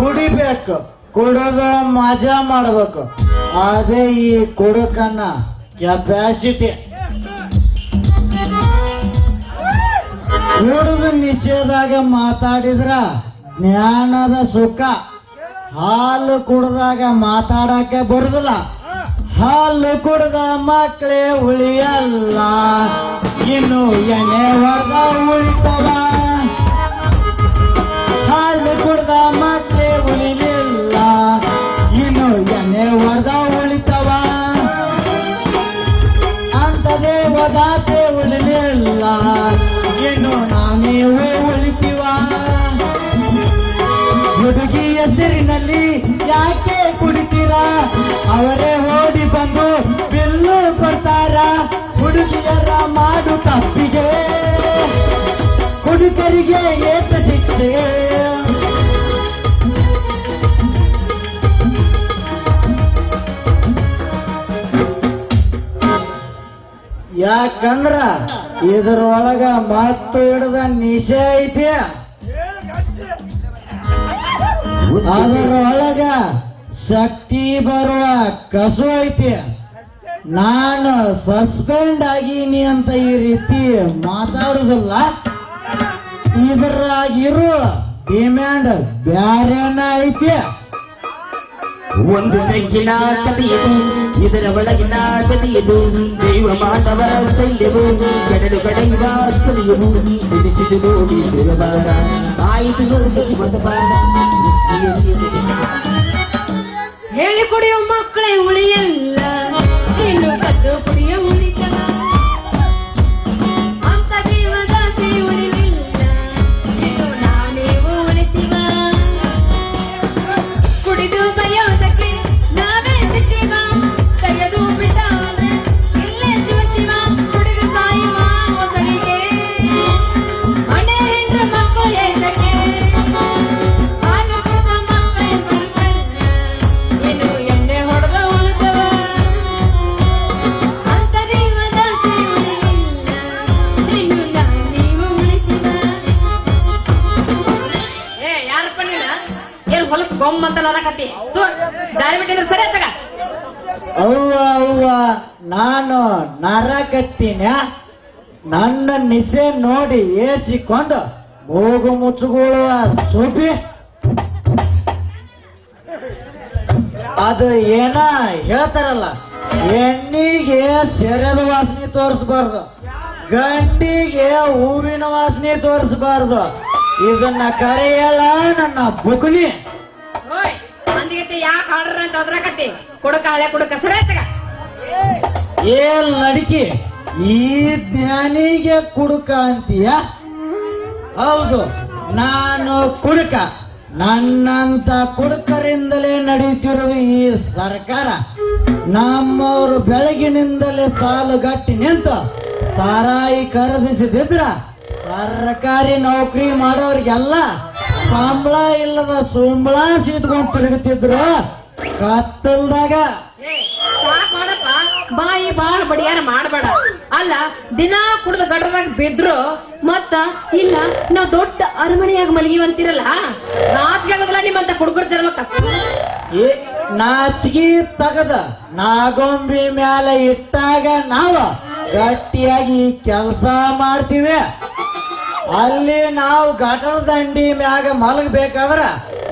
ಕುಡಿಬೇಕು. ಕುಡದ ಮಜಾ ಮಾಡ್ಬೇಕು. ಅದೇ ಈ ಕುಡುಕನ್ನ ಕೆಪಾಸಿಟಿ ಕುಡಿದ ನಿಷೇಧಾಗ ಮಾತಾಡಿದ್ರ ಜ್ಞಾನದ ಸುಖ. ಹಾಲು ಕುಡ್ದಾಗ ಮಾತಾಡಕ್ಕೆ ಬರುದಿಲ್ಲ. ಹಾಲು ಕುಡ್ದ ಮಕ್ಕಳೇ ಉಳಿಯಲ್ಲ. ಇನ್ನು ಎಣ್ಣೆ ಹೊಡೆದ ಉಳಿತವ ಹಾಲು ಕುಡ್ದ ಒದಾಸೆ ಉಳಿಲಿಲ್ಲ ಇನ್ನು ನಾವೇ ಉಳಿತೀವ ಹುಡುಗಿ ಹೆಸರಿನಲ್ಲಿ ಯಾಕೆ ಕುಡಿತೀರ? ಅವರೇ ಓಡಿ ಬಂದು ಬಿಲ್ಲು ಕೊಡ್ತಾರ? ಹುಡುಗಿಯರ ಮಾಡು ತಪ್ಪಿಗೆ. ಹುಡುಗರಿಗೆ ಏತ ಯಾಕಂದ್ರ ಇದರೊಳಗ ಮತ್ತು ಹಿಡ್ದ ನಿಶೆ ಐತಿ. ಅದರೊಳಗ ಶಕ್ತಿ ಬರುವ ಕಸು ಐತಿ. ನಾನು ಸಸ್ಪೆಂಡ್ ಆಗೀನಿ ಅಂತ ಈ ರೀತಿ ಮಾತಾಡುದಿಲ್ಲ. ಇದ್ರಾಗಿರೋ ಡಿಮ್ಯಾಂಡ್ ಬ್ಯಾರೇನ ಐತಿ. ಒಂದು ಬೆಂಕಿನ ಕಥೆಯದು ಇದರ ಒಳಗಿನ ಕಥೆಯದು ದೈವ ಮಾನವ ಶೈಲ್ಯವು ಕೆಡಲು ಕಡೆಯುವ ಕಲಿಯವು ಬಿಡಿಸಿದು ನೋಡಿ ಬಿಡಬಾರ ಆಯಿತು ನೋಡಿ ಮತಬಾರ ಹೇಳಿ ಕುಡಿಯೋ ಮಕ್ಕಳೇ ಉಳಿಯಲ್ಲ ಇನ್ನು ಕದ್ದು ಕುಡಿಯೋ ಉಳಿತವ ನರಕತ್ತೀನ ನನ್ನ ನಿಸೆ ನೋಡಿ ಏಸಿಕೊಂಡು ಮೂಗು ಮುಚ್ಚುಗೊಳ್ಳುವ ಸೂಪಿ ಅದು ಏನ ಹೇಳ್ತಾರಲ್ಲ ಹೆಣ್ಣಿಗೆ ಸೆರೆದ ವಾಸನೆ ತೋರಿಸ್ಬಾರ್ದು ಗಂಡಿಗೆ ಹೂವಿನ ವಾಸನೆ ತೋರಿಸ್ಬಾರ್ದು. ಇದನ್ನ ಕರೆಯಲ್ಲ ನನ್ನ ಬುಕುಲಿ ಯಾಕೆ ಆರ್ಡರ್ ಅಂತ ಅದ್ರಾಕತ್ತಿ? ಕುಡಕ ಹಳೆ ಕುಡಕ ಸರಿ ಏ ಲಡಿಕೆ ಈ ಜ್ಞಾನಿಗೆ ಕುಡುಕ ಅಂತೀಯ? ಹೌದು, ನಾನು ಕುಡುಕ. ನನ್ನಂತ ಕುಡುಕರಿಂದಲೇ ನಡೀತಿರುವ ಈ ಸರ್ಕಾರ, ನಮ್ಮವರು ಬೆಳಗಿನಿಂದಲೇ ಸಾಲು ಗಟ್ಟಿ ನಿಂತು ಸಾರಾಯಿ ಖರೀದಿಸಿದ್ರ ಸರ್ಕಾರಿ ನೌಕರಿ ಮಾಡೋರಿಗೆಲ್ಲ ಸಂಬಳ ಇಲ್ಲದ ಸುಂಬಳ ಸೀತ್ಕೊಂಡು ತಿರುಗುತ್ತಿದ್ರು. ಕತ್ತಲ್ದಾಗ ಬಾಯಿ ಬಾಳ್ ಬಡಿಯಾರ ಮಾಡಬೇಡ. ಅಲ್ಲ, ದಿನ ಕುಡಿದ ಗಡ್ರದಾಗ ಬಿದ್ರು, ಮತ್ತ ಇಲ್ಲ, ನಾವ್ ದೊಡ್ಡ ಅರಮನೆಯಾಗ ಮಲಗಿವಂತಿರಲ್ಲ ನಾಚಿಗೆ ಆಗೋದಿಲ್ಲ ನಿಮ್ಮಂತ ಕುಡುಗರ ಜನ್ಮಕ್ಕ ಏ, ನಾಚಿಗೆ ತಗದ ನಾಗೊಂಬಿ ಮ್ಯಾಲೆ ಇಟ್ಟಾಗ ನಾವು ಗಟ್ಟಿಯಾಗಿ ಕೆಲಸ ಮಾಡ್ತೀವಿ. ಅಲ್ಲಿ ನಾವು ಘಟನ ದಂಡಿ ಮ್ಯಾಗ ಮಲಗಬೇಕಾದ್ರ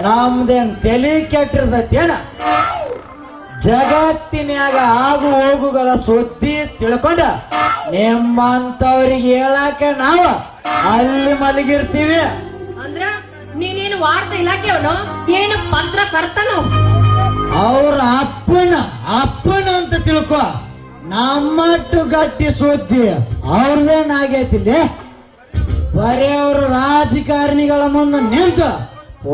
ನಮ್ದೇನ್ ಕೆಟ್ಟಿರ್ತೈತಿ ಕೆಟ್ಟಿರ್ತೈತೇನ? ಜಗತ್ತಿನ್ಯಾಗ ಆಗು ಹೋಗುಗಳ ಸುದ್ದಿ ತಿಳ್ಕೊಂಡ ನಿಮ್ಮಂತವ್ರಿಗೆ ಹೇಳಾಕ ನಾವು ಅಲ್ಲಿ ಮಲಗಿರ್ತೀವಿ. ಅಂದ್ರ ನೀನೇನು ವಾರ್ತಾ ಇಲಾಖೆಯವನು ಏನು ಪತ್ರ ಕರ್ತನು? ಅವ್ರ ಅಪ್ಪನ ಅಪ್ಪನ ಅಂತ ತಿಳ್ಕೊ. ನಮ್ಮಟ್ಟು ಗಟ್ಟಿ ಸುದ್ದಿ. ಅವ್ರದೇನಾಗೈತಿಲ್ಲ ಬರೀ ಅವರು ರಾಜಕಾರಣಿಗಳ ಮುಂದೆ ನಿಂತು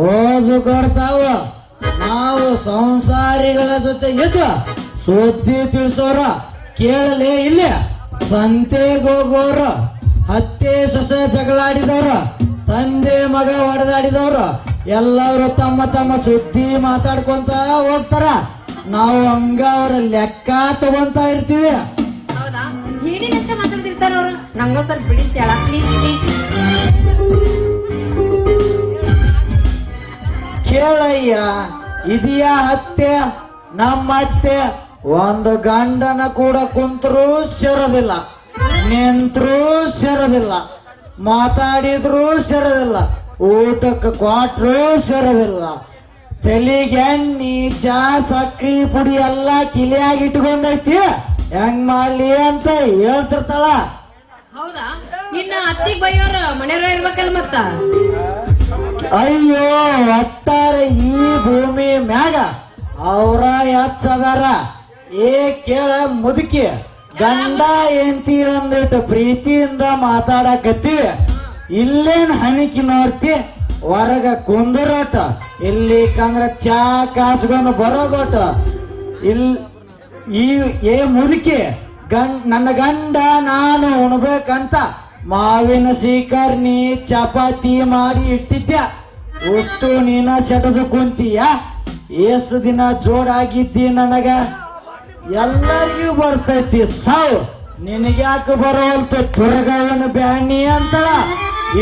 ಓದು ಕೊಡ್ತಾವ. ನಾವು ಸಂಸಾರಿಗಳ ಜೊತೆ ಇದ್ದು ಸುದ್ದಿ ತಿಳಿಸೋರ ಕೇಳಲೇ ಇಲ್ಲ. ಸಂತೆಗೋಗೋರ ಹತ್ತೆ ಸೊಸೆ ಜಗಳಾಡಿದವರ, ತಂದೆ ಮಗ ಹೊಡೆದಾಡಿದವರ, ಎಲ್ಲರೂ ತಮ್ಮ ತಮ್ಮ ಸುದ್ದಿ ಮಾತಾಡ್ಕೊಂತ ಹೋಗ್ತಾರ. ನಾವು ಹಂಗ ಅವರ ಲೆಕ್ಕ ತಗೊಂತ ಇರ್ತೀವಿ. ಏನೇನಂತ ಮಾತಾಡ್ತಿರ್ತಾರ ಅವರು? ನಂಗ ಸ್ವಲ್ಪ ಪ್ಲೀಸ್ ಪ್ಲೀಸ್ ಇದೆಯಾ ಹತ್ಯೆ ನಮ್ಮ ಅತ್ತೆ ಒಂದು ಗಂಡನ ಕೂಡ ಕುಂತರೂ ಸೇರೋದಿಲ್ಲ, ನಿಂತರೂ ಸೇರೋದಿಲ್ಲ, ಮಾತಾಡಿದ್ರೂ ಸೇರೋದಿಲ್ಲ, ಊಟಕ್ಕೆ ಕೊಟ್ಟರೂ ಸೇರೋದಿಲ್ಲ. ಎಣ್ಣಿ, ಚಾ ಸಕ್ರಿ ಪುಡಿ ಎಲ್ಲ ಕಿಲಿಯಾಗಿ ಇಟ್ಕೊಂಡೈತಿ. ಹೆಂಗ್ ಮಾಡ್ಲಿ ಅಂತ ಹೇಳ್ತಿರ್ತಾಳ. ಹೌದಾ? ಇನ್ನ ಅತ್ತಿಗೆ ಬೈಯೋರು ಮನೆಯವ್ರ ಇರ್ಬೇಕಲ್ಲ ಮತ್ತ? ಅಯ್ಯೋ ಒಟ್ಟಾರೆ ಈ ಭೂಮಿ ಮ್ಯಾಗ ಅವರ ಎತ್ತದಾರ. ಏ ಕೇಳ ಮುದುಕಿ, ಗಂಡ ಎಂತಿ ಅಂದಿಟ್ಟು ಪ್ರೀತಿಯಿಂದ ಮಾತಾಡಕತ್ತೀವಿ. ಇಲ್ಲೇನ್ ಹಣಿಕೆ ನೋಡ್ತಿ, ಹೊರಗ ಕುಂದರೋಟ. ಇಲ್ಲಿ ಕಂದ್ರ ಚಾ ಕಾಚ್ಕೊಂಡು ಬರೋಗೋಟ ಇಲ್, ಈ, ಏ ಮುದುಕಿ ಗಂಡ್ ನನ್ನ ಗಂಡ ನಾನು ಉಣ್ಬೇಕಂತ ಮಾವಿನ ಸೀಕರ್ನಿ ಚಪಾತಿ ಮಾಡಿ ಇಟ್ಟಿದ್ಯ? ಒಟ್ಟು ನೀನ ಸೆಟದು ಕುಂತೀಯ ಏಸು ದಿನ ಜೋಡಾಗಿದ್ದಿ ನನಗ. ಎಲ್ಲರಿಗೂ ಬರ್ತೈತಿ. ಸಾವು ನಿನಗ್ಯಾಕೆ ಬರೋಲ್ತು ತುರಗವನ ಬ್ಯಾಣಿ ಅಂತ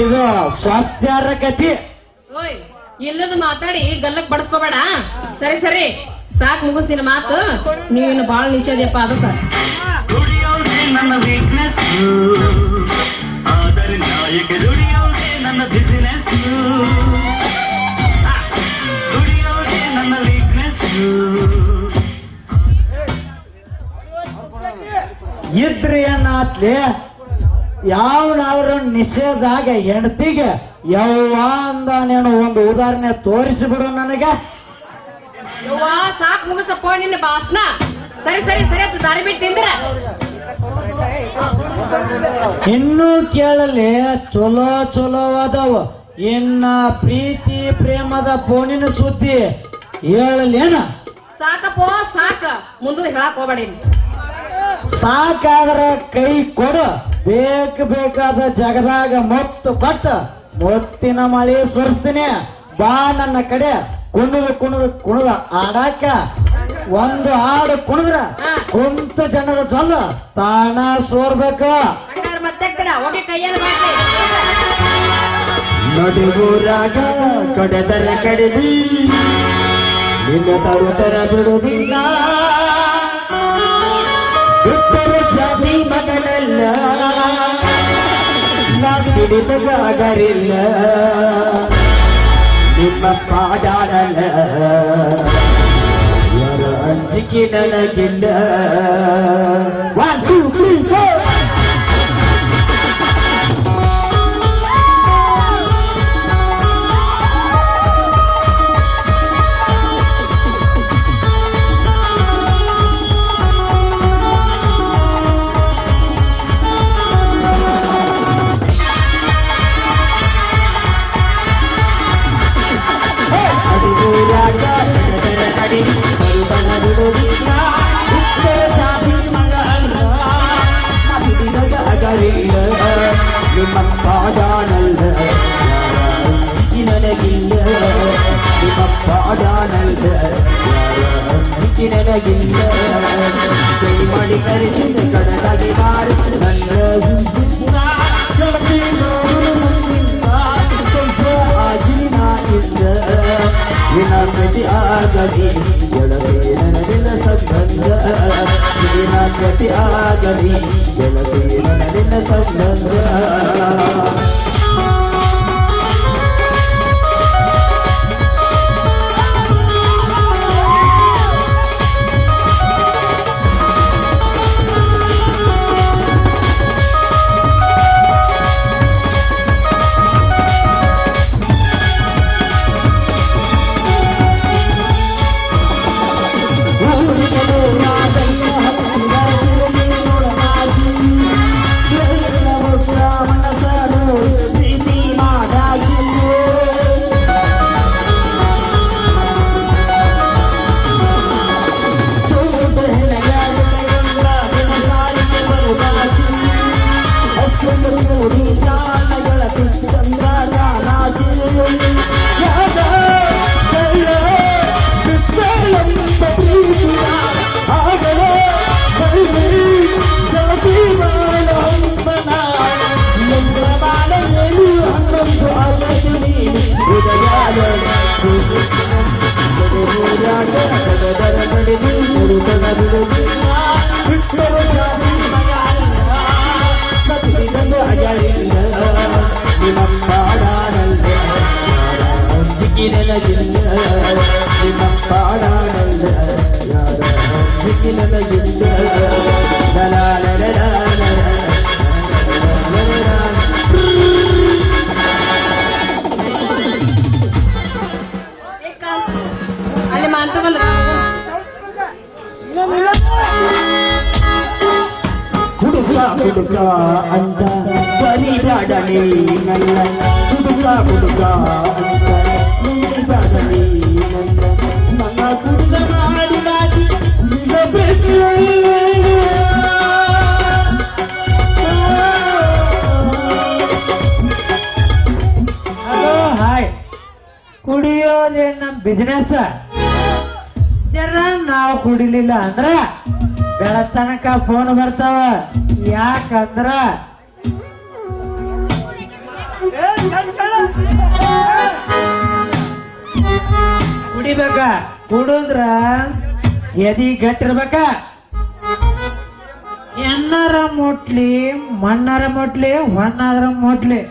ಇದು ಸ್ವಾಸ್ಥ್ಯಾರ ಕತಿ. ಓಯ್ ಇಲ್ಲದ ಮಾತಾಡಿ ಗಲ್ಲಕ್ ಬಡಿಸ್ಕೋಬೇಡ. ಸರಿ ಸರಿ. ಸಾಕ್ ಮುಗಿಸ್ತೀನಿ ಮಾತು. ನೀನು ಬಾಳ ನಿಷೇಧಪ್ಪ ಅದಕ್ಕ? ನನ್ನ ವೀಕ್ನೆಸ್ ಆದರೆ ನಾಯಕ ದುಡಿಯೋದೇ ನನ್ನ ಬಿಸಿನೆಸ್ ಏನಾತ್ಲಿ ಯಾವನಾದ್ರೂ ನಿಷೇಧಾಗ ಹೆಂಡತಿಗೆ ಯವ್ವ ನೀನು ಒಂದು ಉದಾಹರಣೆ ತೋರಿಸಿಬಿಡು ನನಗೆ. ಯವ್ವ ಸಾಕ್ ಮುಗಿಸಪ್ಪ ನಿನ್ನ ಭಾಷಣ ಸರಿ ಸರಿ ಸರಿ ಅದು ದಾರಿ ಬಿಟ್ಟು ತಿಂದ್ರ ಇನ್ನೂ ಕೇಳಲಿ ಚಲೋ ಚಲೋ ಅದಾವ ಇನ್ನ ಪ್ರೀತಿ ಪ್ರೇಮದ ಫೋನಿನ ಸುದ್ದಿ ಹೇಳಲೇನ ಸಾಕಪ್ಪ ಸಾಕ. ಮುಂದೆ ಹೇಳಕ್ ಹೋಗ್ಬೇಡಿ. ಸಾಕಾದ್ರ ಕೈ ಕೊಡು. ಬೇಕ ಬೇಕಾದ ಜಗದಾಗ ಮೊತ್ತು ಕೊಟ್ಟ. ಮೊತ್ತಿನ ಮಳೆ ಸುರಿಸ್ತೀನಿ. ಬಾ ನನ್ನ ಕಡೆ. ಕುಣಿದು ಕುಣಿದು ಕುಣಿದ ಆಡಾಕ. ಒಂದು ಹಾಡು ಕುಣಿದ್ರ ಕುಂತ ಜನರ ಜೊಲ್ಲ. ತಾಣ ಸೋರ್ಬೇಕು. ಕಡ ಕಡೆದರ ಕಡೆದಿ. ನಿನ್ನ ತರುತರ ಬಿಡುವುದಿಲ್ಲ. ಜಾತಿ ಮಗಳಲ್ಲ ನಾ ಹಿಡಿದಗಾಗರಿಲ್ಲ ನಿಮ್ಮ ಪಾಡಾಡಲ್ಲ ಯಾರ ಅಂಜಿಕೆ ನನಗಿಲ್ಲ. ಒನ್ ಟೂ ತ್ರೀ ಫೋರ್ ಅಂಜಿಕೆ ನನಗಿಲ್ಲ ಕೈ ಮಾಡಿ ಕರೆಸಿದ ಕಡಲಾಗಿ ಮಾರಿ ನನ್ನ ಏನಾಗತಿ ಆಗಲಿ ಗೆಳತಿ ನನಗಿನ ಸಂಬಂಧ ಏನಾಗತಿ ಆಗಲಿ ಸಂಬಂಧ ನನ್ನ ಹಲೋ ಹಾಯ್ ಕುಡಿಯೋದೇ ನಮ್ ಬಿಸ್ನೆಸ್ ಜರ ನಾವು ಕುಡಿಲಿಲ್ಲ ಅಂದ್ರ ಬೆಳತನಕ ಫೋನ್ ಬರ್ತಾವ. ಯಾಕಂದ್ರ ಕುಡಿಬೇಕ? ಕುಡಿದ್ರ ಎದಿ ಗಟ್ಟಿರ್ಬೇಕ? ಎನ್ನರ ಮುಟ್ಲಿ, ಮಣ್ಣರ ಮುಟ್ಲಿ ಹೊನ್ನರ ಮುಟ್ಲಿ.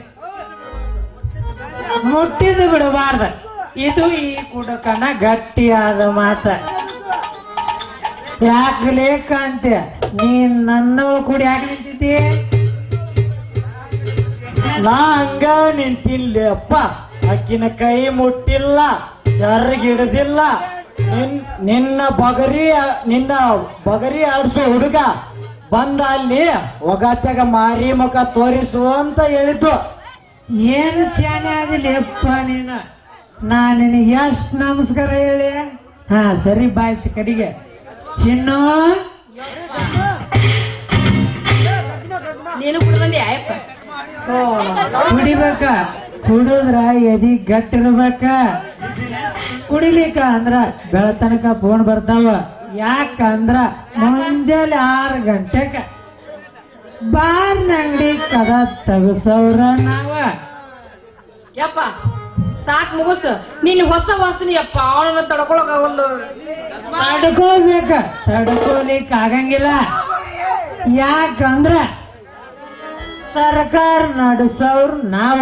ಮುಟ್ಟಿದ್ದು ಬಿಡಬಾರ್ದ. ಇದು ಈ ಕುಡಕನ ಗಟ್ಟಿಯಾದ ಮಾತ ಯಾಕಲೇ ಅಂತೆ ನೀನ್ ನನ್ನ ಕುಡಿ ಯಾಕೆ ನಿಂತಿದ್ದಿ? ನಾ ಹಂಗ ನಿಂತಿಲ್ಲಪ್ಪ. ಅಕ್ಕಿನ ಕೈ ಮುಟ್ಟಿಲ್ಲ. ಜರ್ಗಿಡದಿಲ್ಲ ನಿನ್ ನಿನ್ನ ಬಗರಿ ನಿನ್ನ ಬಗರಿ ಆಡಿಸೋ ಹುಡುಗ ಬಂದ ಅಲ್ಲಿ ಒಗತ್ಯಾಗ ಮಾರಿ ಮುಖ ತೋರಿಸು ಅಂತ ಹೇಳಿದ್ದು. ಏನು ಶಾನೆ ಎಪ್ಪ ನೀನು? ನಾ ನಿನಗೆ ಎಷ್ಟು ನಮಸ್ಕಾರ ಹೇಳಿ? ಹಾ ಸರಿ ಬಾಯ್ಸಿ ಕಡೆಗೆ. ಚಿನ್ನು? ನೀನು ಆಯಪ್ಪ. ಕುಡಿಬೇಕ? ಕುಡಿದ್ರ ಎದಿ ಗಟ್ಟಿರ್ಬೇಕ? ಕುಡಿಲಿಕ್ಕ ಅಂದ್ರ ಬೆಳತನಕ ಫೋನ್ ಬರ್ತಾವ. ಯಾಕಂದ್ರ ಮುಂಜಾನೆ ಆರು ಗಂಟೆಕ ಬಾರ್ ನಂಗಡಿ ಕದ ತಗಸವ್ರ ನಾವ. ಯಪ್ಪ ಸಾಕ್ ಮುಗುಸ್. ನೀನ್ ಹೊಸ ವಾಸನೆ ಯಪ್ಪ ಅವಳನ್ನ ತಡ್ಕೊಳಕ್ ಆಗಲ್ಲ ತಡ್ಕೋಬೇಕ ತಡ್ಕೋಲಿಕ್ ಆಗಂಗಿಲ್ಲ. ಯಾಕಂದ್ರ ಸರ್ಕಾರ ನಡೆಸೋರ್ ನಾವ.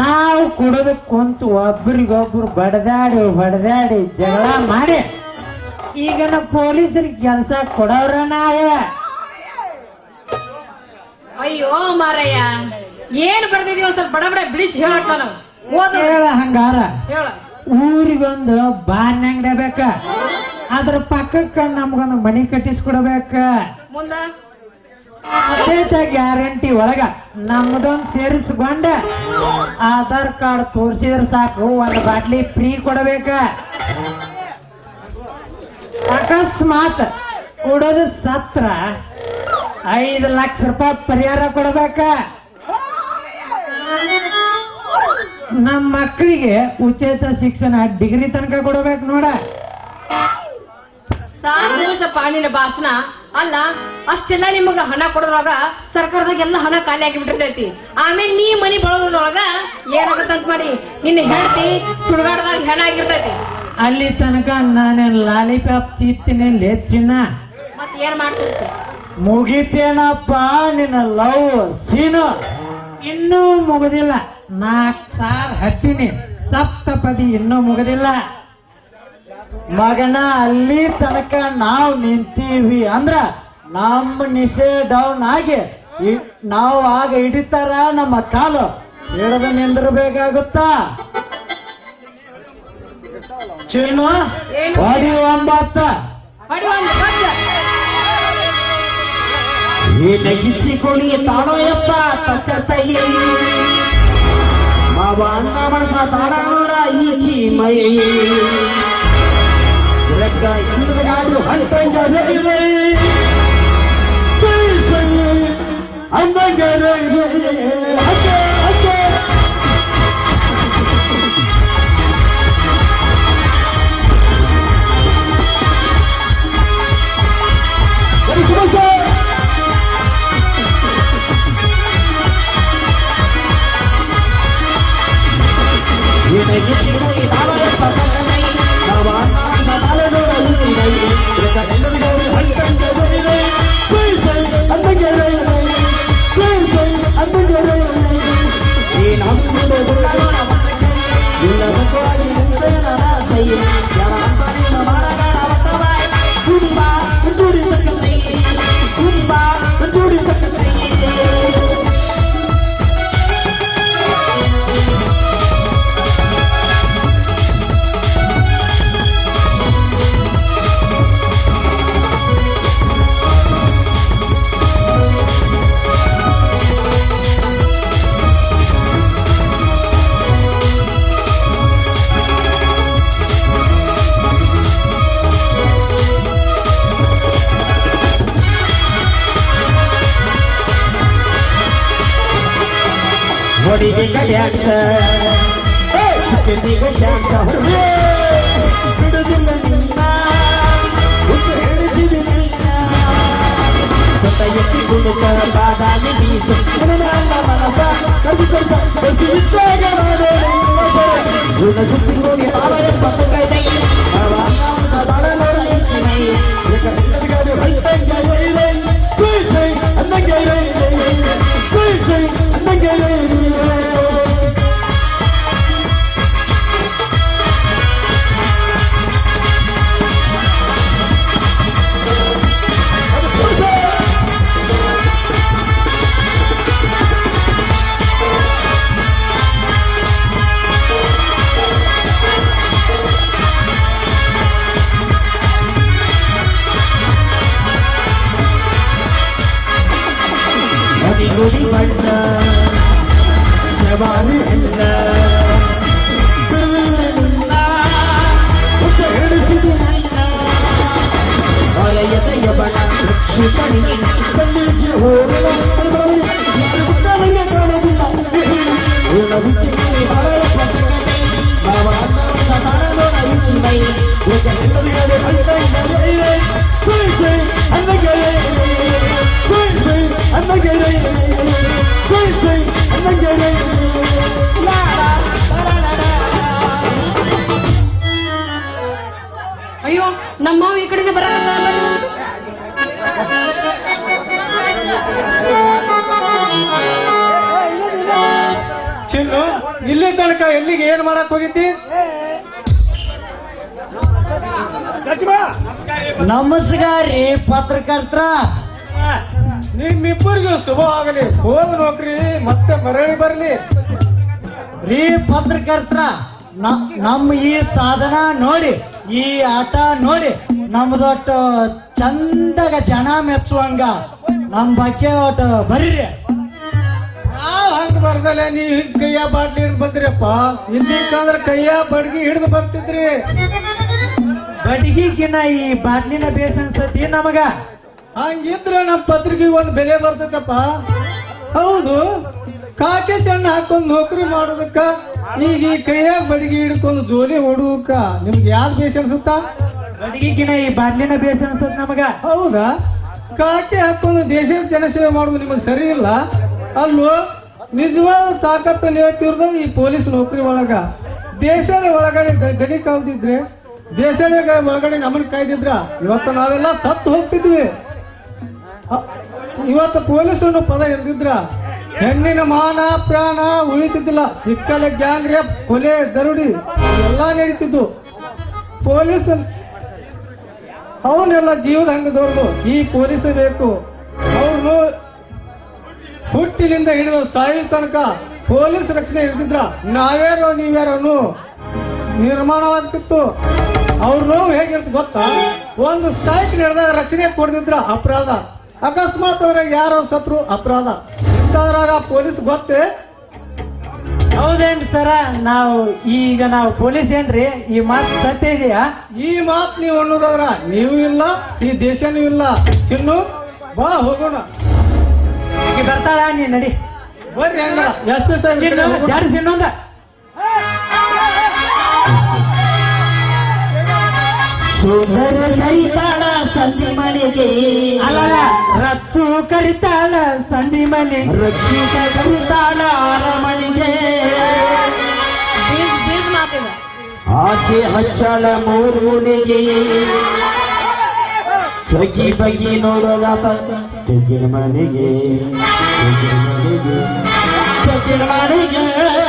ನಾವು ಕುಡಿದು ಕುಂತು ಒಬ್ರಿಗೊಬ್ರು ಬಡದಾಡಿ ಬಡದಾಡಿ ಜಗಳ ಮಾಡಿ ಈಗ ನಮ್ಮ ಪೊಲೀಸರಿಗೆ ಕೆಲಸ ಕೊಡೋರ ನಾವ. ಅಯ್ಯೋ ಮಾರಯ್ಯ ಏನ್ ಬರ್ದಿದೀವಿ ಒಂದ್ ಸ್ವಲ್ಪ ಬಡ ಬಡ ಬಿಡಿಸಿ ಹೇಳಕ್ ನಾನು ಹೇಳ ಹಂಗಾರ. ಹೇಳ. ಊರಿಗೊಂದು ಬಾನ್ ಅಂಗಡಿ ಬೇಕ. ಅದ್ರ ಪಕ್ಕಕ್ಕ ನಮ್ಗೊಂದು ಮನಿ ಕಟ್ಟಿಸ್ಕೊಡ್ಬೇಕ. ಮುಂದ? ಅದೇತ ಗ್ಯಾರಂಟಿ ಒಳಗ ನಮ್ದೊಂದು ಸೇರಿಸ್ಕೊಂಡ ಆಧಾರ್ ಕಾರ್ಡ್ ತೋರಿಸಿದ್ರೆ ಸಾಕು, ಒಂದು ಬಾಟ್ಲಿ ಫ್ರೀ ಕೊಡಬೇಕ. ಅಕಸ್ಮಾತ್ ಕೊಡೋದು ಸತ್ರ ಐದು ಲಕ್ಷ ರೂಪಾಯಿ ಪರಿಹಾರ ಕೊಡಬೇಕ. ನಮ್ಮ ಮಕ್ಕಳಿಗೆ ಉಚಿತ ಶಿಕ್ಷಣ ಡಿಗ್ರಿ ತನಕ ಕೊಡಬೇಕು ನೋಡ. ಸಾಕ್ ಪಾಣಿನ ಭಾಷಣ ಅಲ್ಲ ಅಷ್ಟೆಲ್ಲ ನಿಮಗ ಹಣ ಕೊಡೋದ್ರಾಗ ಸರ್ಕಾರದಾಗ ಎಲ್ಲ ಹಣ ಖಾಲಿ ಆಗಿ ಬಿಟ್ಟಿರ್ತೈತಿ ಆಮೇಲೆ ನೀ ಮನಿ ಬಳೋದ್ರೊಳಗ ಏನಾಗತ್ತಂತ ಮಾಡಿ ನಿನ್ನ ಹೆಂಡತಿ ಸುಡುಗಾಡದಾಗ ಹೆಣ ಆಗಿರ್ತೈತಿ. ಅಲ್ಲಿ ತನಕ ನಾನು ಲಾಲಿಪಾಪ್ ಚೀಪ್ತೀನಿ ಲೆಚ್ಚಿನ ಮತ್ ಏನ್ ಮಾಡ್ತಿರ್ತಿ? ಮುಗಿತೇನಪ್ಪ ನಿನ್ನ ಲವ್ ಸೀನು? ಇನ್ನೂ ಮುಗುದಿಲ್ಲ. ನಾಲ್ಕು ಸಾರ್ ಹತ್ತಿನಿ. ಸಪ್ತಪದಿ ಇನ್ನೂ ಮುಗುದಿಲ್ಲ. ಮಗನ ಅಲ್ಲಿ ತನಕ ನಾವು ನಿಂತೀವಿ ಅಂದ್ರ ನಮ್ಮ ನಿಶೆ ಡೌನ್ ಆಗಿ ನಾವು ಆಗ ಹಿಡಿತಾರ ನಮ್ಮ ಕಾಲು. ಹಿಡಿದು ನಿಂದಿರ್ಬೇಕಾಗುತ್ತಾ? ಚಿನ್ನು? ಹೊಡಿ ಒಂಬತ್ತ. ಹೊಡಿ ಕೊಡಿ. ಇಚ್ಚಿಕೊಡಿ ತಾಳೋಯಪ್ಪ ತಕ್ಕತೈ ಮಾವ ಅನ್ನ ಮನಸ ತಾಡೋರ ಈಚಿ ಮೈ. I'm not gonna ಸೊತ್ತ ಎತ್ತಿ ಕುಡುಕ ಬಾದಾಮಿ ಬೀಸು ನನ್ನ ಮನಸ ಕಡಿಕೊಳ್ತ ಬಸಿ ಮಾಡೋಣ ಗುಣ coming, coming, coming. ಹೋಗಿದ್ದಿ? ನಮಸ್ಕಾರ ರೀ ಪತ್ರಕರ್ತರ. ನಿಮ್ಮಿಬ್ಬರಿಗೂ ಶುಭ ಆಗಲಿ. ಹೋದ ನೋಕ್ರಿ ಮತ್ತೆ ಮರಳಿ ಬರಲಿ. ರೀ ಪತ್ರಕರ್ತರ ನಮ್ಮ ಈ ಸಾಧನ ನೋಡಿ ಈ ಆಟ ನೋಡಿ ನಮ್ದೊಟ್ಟು ಚಂದಗ ಜನ ಮೆಚ್ಚುವಂಗ ನಮ್ ಬಗ್ಗೆ ಒಟ್ಟು ಬರ್ರಿ. ಹಂಗ ಬರ್ದಲೆ ನೀ ಹಿಂಗ್ ಕೈಯ ಬಾಟ್ಲಿ ಹಿಡ್ದು ಬಂದ್ರಪ್ಪ ಇಲ್ಲಿಕಂದ್ರ ಕೈಯ ಬಡ್ಗಿ ಹಿಡ್ದು ಬರ್ತಿದ್ರಿ. ಬಡಗಿಗಿನ ಈ ಬಾಟ್ಲಿನ ಬೇಸ್ ಅನ್ಸತಿ ನಮಗ? ಹಂಗಿದ್ರೆ ನಮ್ ಪತ್ರಿಕೆ ಒಂದ್ ಬೆಲೆ ಬರ್ತೈತಪ್ಪ. ಹೌದು ಕಾಕೆ ಸಣ್ಣ ಹಾಕೊಂಡ್ ನೌಕರಿ ಮಾಡೋದಕ್ಕ ಈಗ ಈ ಕೈಯಾಗ ಬಡಗಿ ಹಿಡ್ಕೊಂಡು ಜೋಲಿ ಹೊಡುವಕ್ಕ ನಿಮ್ಗೆ ಯಾವ್ದು ಬೇಸ್ ಅನ್ಸುತ್ತ? ಬಡಗಿಗಿನ ಈ ಬಾಟ್ಲಿನ ಬೇಸ್ ಅನ್ಸತ್ ನಮಗ? ಹೌದಾ? ಕಾಕೆ ಹಾಕೊಂಡು ದೇಶದ ಜನಸೇವೆ ಮಾಡೋದು ನಿಮಗೆ ಸರಿ ಇಲ್ಲ. ಅಲ್ಲೋ ನಿಜವಾದ ತಾಕತ್ತು ಹೇಳ್ತಿರೋದು ಈ ಪೊಲೀಸ್ ನೌಕರಿ ಒಳಗ. ದೇಶದ ಒಳಗಡೆ ಗಡಿ ಕಾವ್ದಿದ್ರೆ ದೇಶದ ಒಳಗಡೆ ನಮ್ಮನ್ನ ಕಾಯ್ದಿದ್ರ, ಇವತ್ತು ನಾವೆಲ್ಲ ಸತ್ತು ಹೋಗ್ತಿದ್ವಿ. ಇವತ್ತು ಪೊಲೀಸ್ ಅನ್ನೋ ಪದ ಎದ್ದಿದ್ರ ಹೆಣ್ಣಿನ ಮಾನ, ಪ್ರಾಣ ಉಳಿತಿದ್ದಿಲ್ಲ. ಸಿಕ್ಕಲೆ ಗ್ಯಾಂಗ್ ರೇಪ್ ಕೊಲೆ, ದರುಡಿ, ಎಲ್ಲ ನಡೀತಿದ್ದು. ಪೊಲೀಸ್ ಅವನ್ನೆಲ್ಲ ಜೀವದ ಹಂಗ ದೊಡ್ಡದು ಈ ಪೊಲೀಸ್ ಬೇಕು. ಅವ್ರು ಹುಟ್ಟಿನಿಂದ ಹಿಡಿದು ಸಾಯಿಲ್ ತನಕ ಪೊಲೀಸ್ ರಕ್ಷಣೆ ಇರ್ತಿದ್ರ ನಾವೇರೋ ನೀವ್ಯಾರೋ ನಿರ್ಮಾಣವಾಗ್ತಿತ್ತು. ಅವ್ರ ನೋವು ಹೇಗಿರ್ತ ಗೊತ್ತಾ? ಒಂದು ಸ್ಟ್ರೈಕ್ ನಡೆದ ರಕ್ಷಣೆ ಕೊಡ್ತಿದ್ರ ಅಪರಾಧ. ಅಕಸ್ಮಾತ್ ಅವ್ರಿಗೆ ಯಾರೋ ಸತ್ರು ಅಪರಾಧ. ಇಂಥದ್ರಾಗ ಪೊಲೀಸ್ ಗೊತ್ತೇ? ಹೌದೇನ್ರಿ ಸರ ನಾವು ಈಗ ನಾವು ಪೊಲೀಸ್ ಏನ್ರಿ? ಈ ಮಾತು ಸತ್ಯ ಇದೆಯಾ? ಈ ಮಾತು ನೀವು ಅನ್ನೋದವ್ರ ನೀವು ಇಲ್ಲ ಈ ದೇಶನೂ ಇಲ್ಲ. ಇನ್ನು ಬಾ ಹೋಗೋಣ. ಈಗ ಬರ್ತಾಳ? ನೀ ನಡಿ. ಬರ್ರಿ ಹಂಗ ಎಸ್ ಸಾಹೇಬ್ರ ಜಾರಿಸಿ ಇನ್ನೊಂದ ಸುಂದರ ಕೈತಾಳ ಸಂಧಿ ಮನೆಗೆ. ಅಲ್ಲ ರತ್ತು ಕರಿತಾಳ ಸಂಧಿ ಮನೆ. ರಕ್ಷಿತ ಕರಿತಾಳ ಅರಮನೆಗೆ. ಆಕೆ ಹಚ್ಚಳ ಮೂರುನಿಗೆ ಬಗಿ ಬಗಿ ನೋಡೋದ ತೆಗಿನ ಮನೆಗೆ ತೆಗಿನ ಮನೆಗೆ ತೆಗಿನ ಮನೆಗೆ.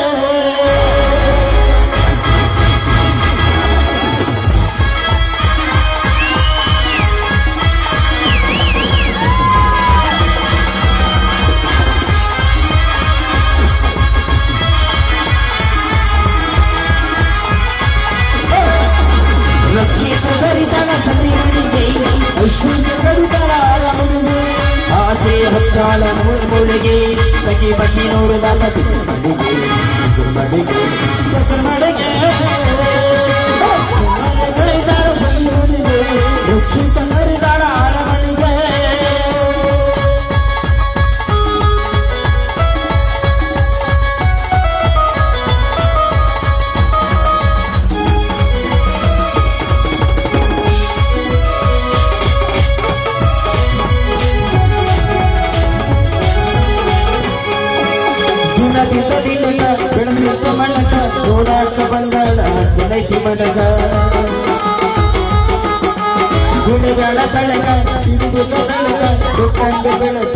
ಹಚ್ಚಾಳ ಮೂರ್ಮೂಳಿಗೆ ಬಗೆ ಬಗೆ ನೋಡುವ ಪತಿ ಮಡಿಗೆ ಮಡಿಗೆ சிமடுக குணிகள பழக திருடுக பழக துக்கங்க பழக